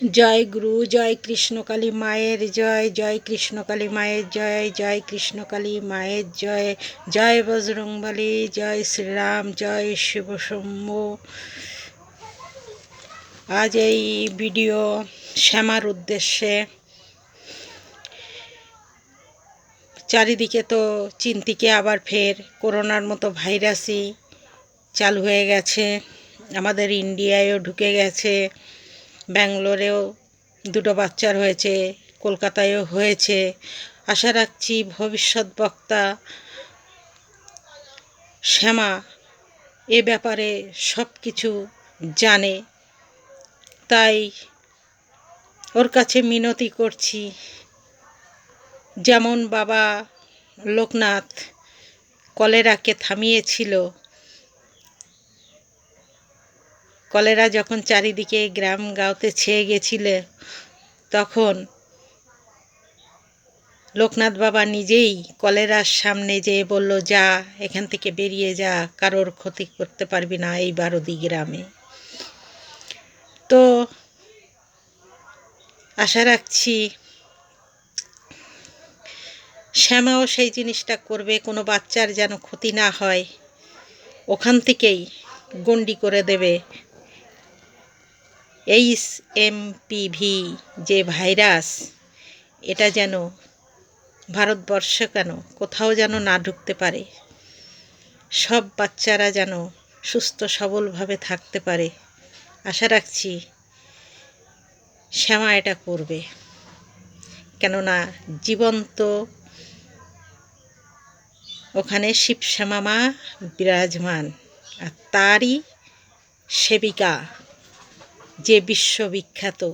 জয় গুরু, জয় কৃষ্ণকালী মায়ের জয় জয় কৃষ্ণকালী মায়ের জয় জয় কৃষ্ণকালী মায়ের জয় জয় বজরংবলী, জয় শ্রীরাম, জয় শিবশম্ভ আজ এই ভিডিও শ্যামার উদ্দেশ্যে। চারিদিকে তো চিন্তিকে আবার ফের করোনার মতো ভাইরাসই চালু হয়ে গেছে। আমাদের ইন্ডিয়ায়ও ঢুকে গেছে। ব্যাঙ্গালোরেও দুটো বাচ্চার হয়েছে, কলকাতায়ও হয়েছে। আশা রাখছি ভবিষ্যৎ বক্তা শ্যামা এ ব্যাপারে সব কিছু জানে। তাই ওর কাছে মিনতি করছি, যেমন বাবা লোকনাথ কলেরাকে থামিয়েছিল কলেরা যখন চারিদিকে গ্রাম গাঁওতে ছেয়ে গেছিল, তখন লোকনাথ বাবা নিজেই কলেরার সামনে যেয়ে বলল, যা, এখান থেকে বেরিয়ে যা, কারোর ক্ষতি করতে পারবি না এই বারোদি গ্রামে। তো আশা রাখছি শ্যামাও সেই জিনিসটা করবে, কোনো বাচ্চার যেন ক্ষতি না হয়, ওখান থেকেই গন্ডি করে দেবে। এইচ এমপিভি যে ভাইরাস, এটা যেন ভারতবর্ষ কেন কোথাও যেন না ঢুকতে পারে। সব বাচ্চারা যেন সুস্থ সবলভাবে থাকতে পারে। আশা রাখছি শ্যামা এটা করবে। কেননা জীবন্ত ওখানে শিব শ্যামা মা বিরাজমান, আর তারই সেবিকা। যে বিশ্ববিখ্যাত,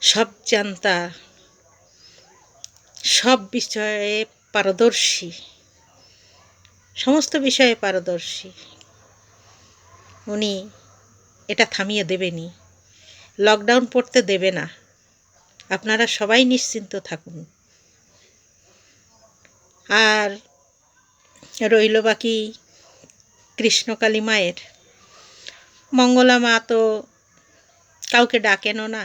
সব জানতা, সব বিষয়ে পারদর্শী, সমস্ত বিষয়ে পারদর্শী। উনি এটা থামিয়ে দেবেনি লকডাউন পড়তে দেবে না। আপনারা সবাই নিশ্চিন্ত থাকুন। আর রইল বাকি কৃষ্ণকালী মায়ের। মঙ্গলা মা তো কাউকে ডাকেনও না।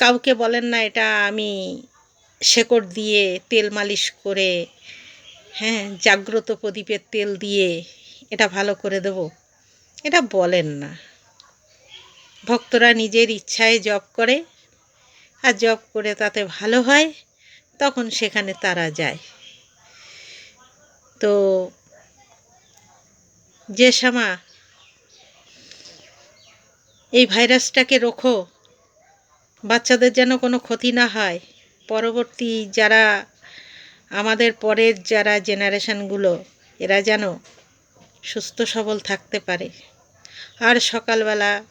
কাউকে বলেন না, এটা আমি শেকড় দিয়ে তেল মালিশ করে হ্যাঁ জাগ্রত প্রদীপের তেল দিয়ে এটা ভালো করে দেব। এটা বলেন না। ভক্তরা নিজের ইচ্ছায় জব করে, আর জব করে তাতে ভালো হয়, তখন সেখানে তারা যায়। তো যে শ্যামা এই ভাইরাসটাকে রোখো। বাচ্চাদের যেন কোনো ক্ষতি না হয়। পরবর্তী যারা, আমাদের পরের যারা জেনারেশানগুলো, এরা যেন সুস্থ সবল থাকতে পারে। আর সকালবেলা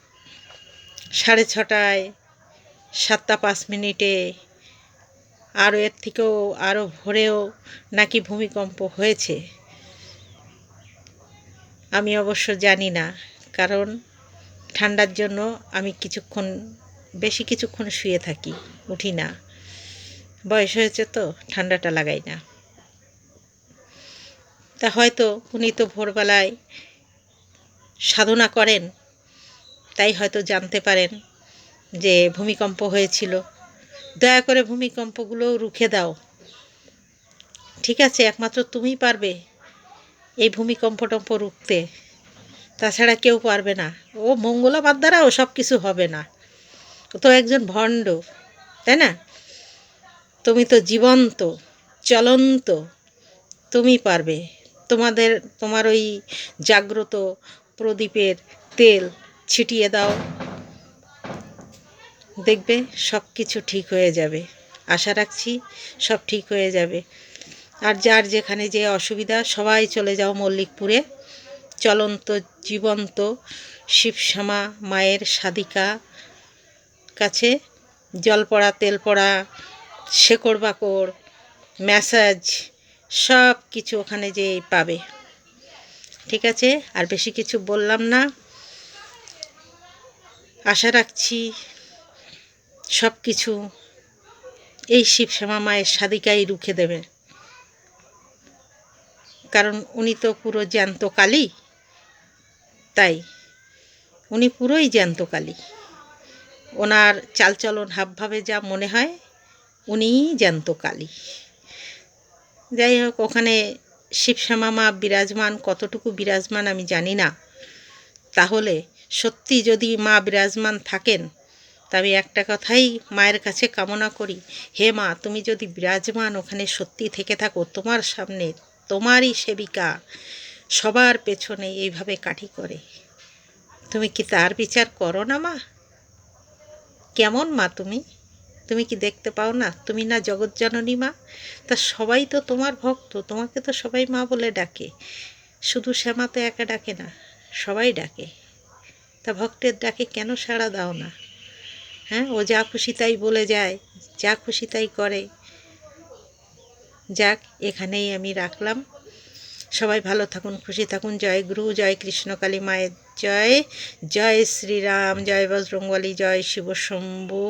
সাড়ে ছটায়, সাতটা পাঁচ মিনিটে, আরও এর থেকেও আরও ভোরেও নাকি ভূমিকম্প হয়েছে। আমি অবশ্য জানি না, কারণ ঠান্ডার জন্য আমি কিছুক্ষণ, বেশি কিছুক্ষণ শুয়ে থাকি, উঠি না। বয়স হয়েছে তো, ঠান্ডাটা লাগাই না। তা হয়তো উনি তো ভোরবেলায় সাধনা করেন, তাই হয়তো জানতে পারেন যে ভূমিকম্প হয়েছিল। দয়া করে ভূমিকম্পগুলোও রুখে দাও। ঠিক আছে, একমাত্র তুমি পারবে এই ভূমিকম্প টম্প রুখতে। তাছাড়া কেউ পারবে না। ও মঙ্গলাবার দ্বারা ও সব কিছু হবে না। ও তো একজন ভণ্ড, তাই না? তুমি তো জীবন্ত, চলন্ত, তুমি পারবে। তোমাদের, তোমার ওই জাগ্রত প্রদীপের তেল ছিটিয়ে দাও। দেখবে সব কিছু ঠিক হয়ে যাবে। আশা রাখছি সব ঠিক হয়ে যাবে। আর যার যেখানে যে অসুবিধা, সবাই চলে যাও মল্লিকপুরে। চলন্ত জীবন্ত শিবশ্যামা মায়ের সাদিকা কাছে জল পড়া তেল পড়া শেকড় বাকড় ম্যাসাজ সব কিছু ওখানে যে পাবে। ঠিক আছে? আর বেশি কিছু বললাম না। আশা রাখছি সব কিছু এই শিবশ্যামা মায়ের সাদিকাই রুখে দেবে। কারণ উনি তো পুরো জ্যান্ত কালী। তাই উনি পুরোই জ্যান্ত কালী। ওনার চালচলন হাবভাবে যা মনে হয় উনিই জ্যান্ত কালী। যাই হোক, ওখানে শিবশ্যামা মা বিরাজমান, কতটুকু বিরাজমান আমি জানি না। তাহলে সত্যি যদি মা বিরাজমান থাকেন তা আমি একটা কথাই মায়ের কাছে কামনা করি, হে মা, তুমি যদি বিরাজমান ওখানে সত্যি থেকে থাকো, তোমার সামনে তোমারই সেবিকা সবার পেছনে এইভাবে কাঠি করে। তুমি কি তার বিচার করো না, মা? কেমন মা তুমি? তুমি কি দেখতে পাও না? তুমি না জগৎজননী মা? তা সবাই তো তোমার ভক্ত, তোমাকে তো সবাই মা বলে ডাকে। শুধু শ্যামা তো একা ডাকে না, সবাই ডাকে। তা ভক্তের ডাকে কেন সাড়া দাও না? হ্যাঁ ও যা খুশি তাই বলে যায়, যা খুশি তাই করে। যাক, এখানেই আমি রাখলাম। সবাই ভালো থাকুন, খুশি থাকুন। জয় গুরু, জয় কৃষ্ণকালী মায়ের জয়। জয় শ্রীরাম, জয় বজরঙ্গলী জয় শিব শম্ভু